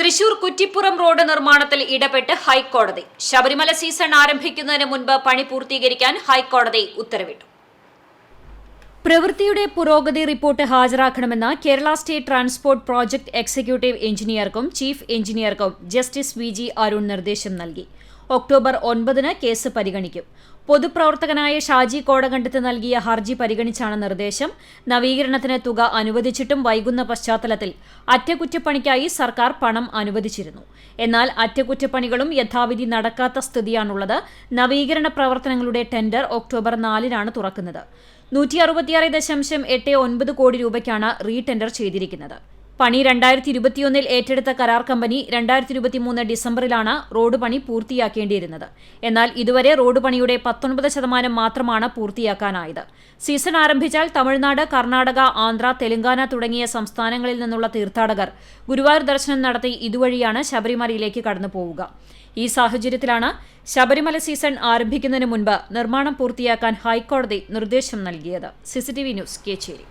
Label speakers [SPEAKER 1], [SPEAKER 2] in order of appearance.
[SPEAKER 1] Thrissur Kuttippuram road നിർമ്മാണത്തിൽ ഇടപെട്ട് ഹൈക്കോടതി. ശബരിമല സീസൺ ആരംഭിക്കുന്നതിന് മുൻപ് പണി പൂർത്തീകരിക്കാൻ ഹൈക്കോടതി ഉത്തരവിട്ടു. പ്രവൃത്തിയുടെ പുരോഗതി report ഹാജരാക്കണമെന്ന് Kerala state transport project executive എഞ്ചിനീയർക്കും chief എഞ്ചിനീയർക്കും ജസ്റ്റിസ് വി ജി അരുൺ നിർദ്ദേശം നൽകി. ഒക്ടോബർ ഒൻപതിന് കേസ് പരിഗണിക്കും. പൊതുപ്രവർത്തകനായ ഷാജി കോടകണ്ഠത്ത് നൽകിയ ഹർജി പരിഗണിച്ചാണ് നിർദ്ദേശം. നവീകരണത്തിന് തുക അനുവദിച്ചിട്ടും വൈകുന്ന പശ്ചാത്തലത്തിൽ അറ്റകുറ്റപ്പണിക്കായി സർക്കാർ പണം അനുവദിച്ചിരുന്നു. എന്നാൽ അറ്റകുറ്റപ്പണികളും യഥാവിധി നടക്കാത്ത സ്ഥിതിയാണുള്ളത്. നവീകരണ പ്രവർത്തനങ്ങളുടെ ടെൻഡർ ഒക്ടോബർ നാലിനാണ് തുറക്കുന്നത്. നൂറ്റി അറുപത്തിയാറ് ദശാംശം എട്ട് ഒൻപത് കോടി രൂപയ്ക്കാണ് റീടെൻഡർ ചെയ്തിരിക്കുന്നത്. പണി രണ്ടായിരത്തി ഇരുപത്തിയൊന്നിൽ ഏറ്റെടുത്ത കരാർ കമ്പനി രണ്ടായിരത്തി ഇരുപത്തിമൂന്ന് ഡിസംബറിലാണ് റോഡ് പണി പൂർത്തിയാക്കേണ്ടിയിരുന്നത്. എന്നാൽ ഇതുവരെ റോഡ് പണിയുടെ പത്തൊൻപത് ശതമാനം മാത്രമാണ് പൂർത്തിയാക്കാനായത്. സീസൺ ആരംഭിച്ചാൽ തമിഴ്നാട് കർണാടക ആന്ധ്ര തെലങ്കാന തുടങ്ങിയ സംസ്ഥാനങ്ങളിൽ നിന്നുള്ള തീർത്ഥാടകർ ഗുരുവായൂർ ദർശനം നടത്തി ഇതുവഴിയാണ് ശബരിമലയിലേക്ക് കടന്നു പോവുക. ഈ സാഹചര്യത്തിലാണ് ശബരിമല സീസൺ ആരംഭിക്കുന്നതിന് മുൻപ് നിർമ്മാണം പൂർത്തിയാക്കാൻ ഹൈക്കോടതി നിർദ്ദേശം നൽകിയത്. CCTV news Kechery.